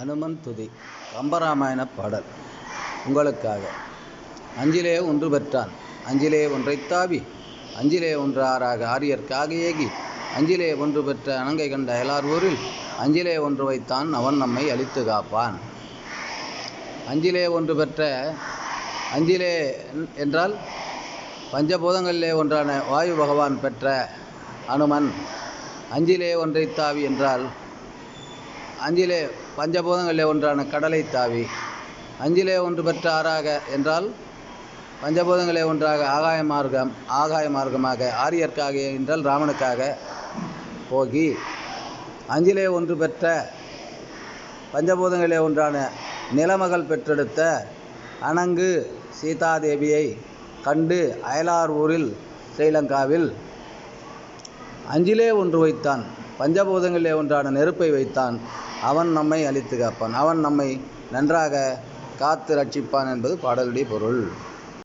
அனுமன் துதி. கம்பராமாயண பாடல். உங்களுக்காக. அஞ்சிலே ஒன்று பெற்றான். அஞ்சிலே ஒன்றைத் தாவி. அஞ்சிலே ஒன்று ஆறாக ஆரியர்க்காக ஏகி. அஞ்சிலே ஒன்று பெற்ற அணங்கை கண்ட அயலார் ஊரில் அஞ்சிலே ஒன்று வைத்தான் அவன் நம்மை அழித்து காப்பான். அஞ்சிலே ஒன்று பெற்ற அஞ்சிலே என்- என்றால் பஞ்சபூதங்களிலே ஒன்றான வாயு பகவான் பெற்ற அனுமன் அஞ்சிலே ஒன்றை தாவி என்றால் அஞ்சிலே பஞ்சபூதங்களிலே ஒன்றான கடலை தாவி அஞ்சிலே ஒன்று பெற்ற ஆறாக என்றால் பஞ்சபூதங்களே ஒன்றாக ஆகாய மார்க்கம் ஆகாய மார்க்கமாக ஆரியர்க்காக என்றால் ராமனுக்காக போகி. அஞ்சிலே ஒன்று பெற்ற பஞ்சபூதங்களே ஒன்றான நிலமகள் பெற்றெடுத்த அணங்கு சீதாதேவியை கண்டு அயலார் ஊரில் ஸ்ரீலங்காவில் அஞ்சிலே ஒன்று வைத்தான். பஞ்சபூதங்களிலே ஒன்றான நெருப்பை வைத்தான். அவன் நம்மை அழித்து காப்பான். அவன் நம்மை நன்றாக காத்து ரட்சிப்பான் என்பது பாடலுடைய பொருள்.